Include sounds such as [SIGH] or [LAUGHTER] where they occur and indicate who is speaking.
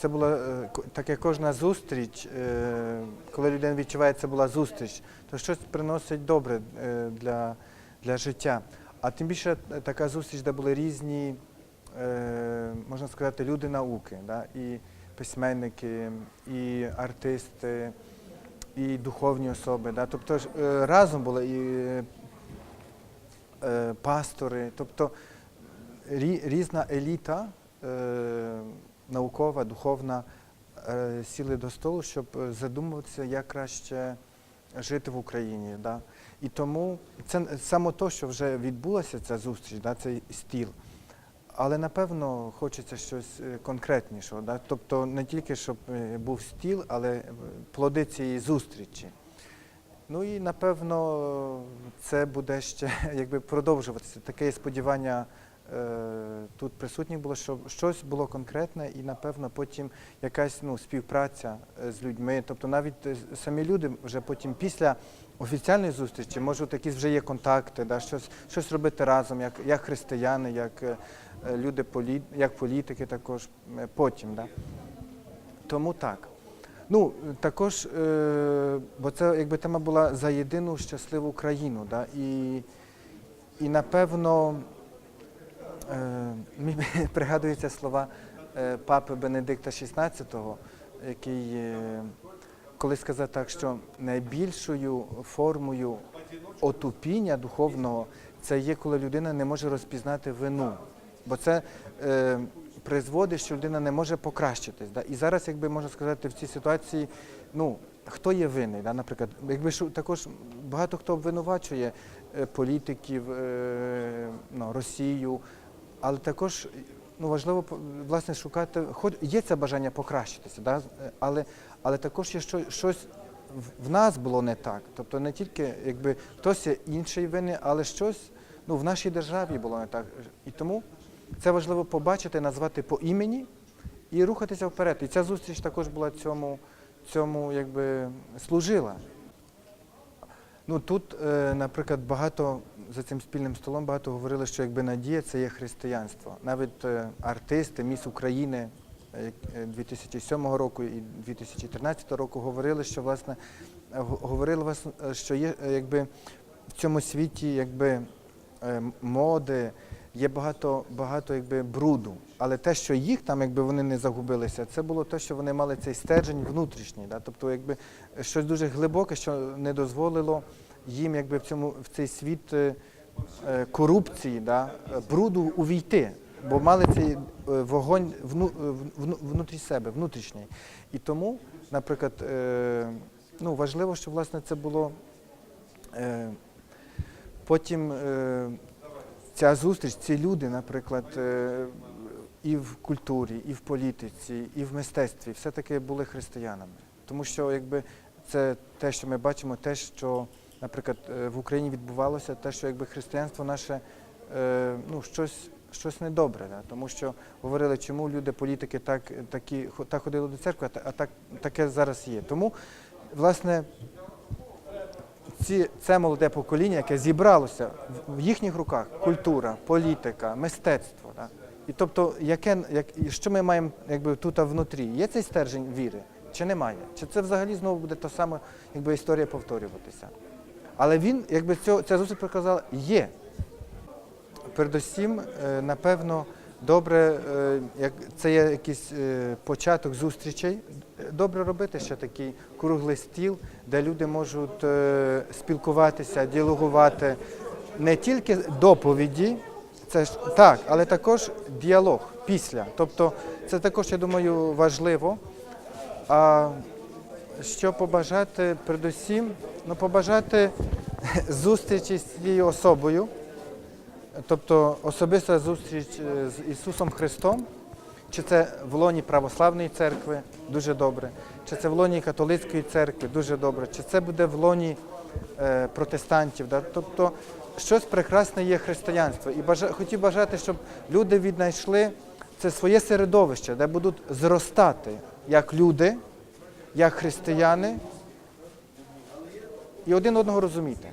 Speaker 1: Це була е, таке кожна зустріч, е, коли людина відчуває, це була зустріч, то щось приносить добре е, для, для життя. А тим більше така зустріч, де були різні, можна сказати, люди науки, да? і письменники, і артисти, і духовні особи. Да? Тобто разом були і пастори, тобто різна еліта наукова, духовна е, сіли до столу, щоб задумуватися, як краще жити в Україні. Да? І тому це саме то, що вже відбулася ця зустріч, да, цей стіл. Але напевно хочеться щось е, конкретнішого. Да? Тобто не тільки щоб е, був стіл, але плоди цієї зустрічі. Ну і напевно це буде ще [LAUGHS] якби продовжуватися. Таке сподівання тут присутніх було, щоб щось було конкретне, і напевно потім якась ну, співпраця е, з людьми. Тобто навіть е, самі люди вже потім після офіціальної зустрічі можуть якісь вже є контакти, да, щось, щось робити разом, як, як християни, як е, е, люди як політики також е, потім. Да. Тому так. Ну, також, е, бо це якби тема була за єдину щасливу країну. Да? І, і напевно, е, мені [LAUGHS] пригадуються слова е, папи Бенедикта XVI, який е, коли сказав так, що найбільшою формою отупіння духовного це є, коли людина не може розпізнати вину. Бо це е, призводить, що людина не може покращитись. І зараз, якби можна сказати, в цій ситуації, ну, хто є винний, наприклад, якби також багато хто обвинувачує е, політиків, е, ну, Росію, але також ну, важливо власне шукати, хоч є це бажання покращитися, да? але, але також є що, щось в нас було не так. Тобто не тільки якби хтось є інший винний, але щось ну, в нашій державі було не так. І тому це важливо побачити, назвати по імені і рухатися вперед. І ця зустріч також була цьому, цьому якби служила. Ну тут, е, наприклад, багато за цим спільним столом багато говорили, що якби надія це є християнство. Навіть е, артисти міс України е, е, 2007 року і 2013 року говорили, що власне говорили що є якби в цьому світі якби моди, є багато, багато якби бруду. Але те, що їх там, якби вони не загубилися, це було те, що вони мали цей стержень внутрішній. Да? Тобто, якби щось дуже глибоке, що не дозволило їм якби в цьому в цей світ е, е, корупції, да? бруду увійти. Бо мали цей е, вогонь вну, е, вну- внутрі себе, внутрішній. І тому, наприклад, е, ну, важливо, що власне це було е, потім ця зустріч, ці люди, наприклад, е, і в культурі, і в політиці, і в мистецтві все-таки були християнами. Тому що якби це те, що ми бачимо, те, що, наприклад, е, в Україні відбувалося, те, що якби християнство наше е, ну, щось, щось недобре. Да? Тому що говорили, чому люди, політики так, такі, так ходили до церкви, а так, таке зараз є. Тому, власне, ці, це молоде покоління, яке зібралося в- їхніх руках культура, політика, мистецтво. Да? І тобто, яке, як, що ми маємо якби, тут внутрі? Є цей стержень віри чи немає? Чи це взагалі знову буде то саме, якби історія повторюватися? Але він, якби цього, ця зустріч показала, є. Передусім, е, напевно, добре, е, як це є якийсь е, початок зустрічей. Добре робити ще такий круглий стіл, де люди можуть е, спілкуватися, діалогувати не тільки доповіді, це ж так, але також діалог після. Тобто це також, я думаю, важливо. А що побажати передусім? Ну, побажати [LAUGHS] зустрічі з цією особою. Тобто особиста зустріч е, з Ісусом Христом, чи це в лоні православної церкви, дуже добре, чи це в лоні католицької церкви, дуже добре, чи це буде в лоні е, протестантів. Тобто щось прекрасне є християнство. І хотів бажати, щоб люди віднайшли це своє середовище, де будуть зростати як люди, як християни, і один одного розуміти.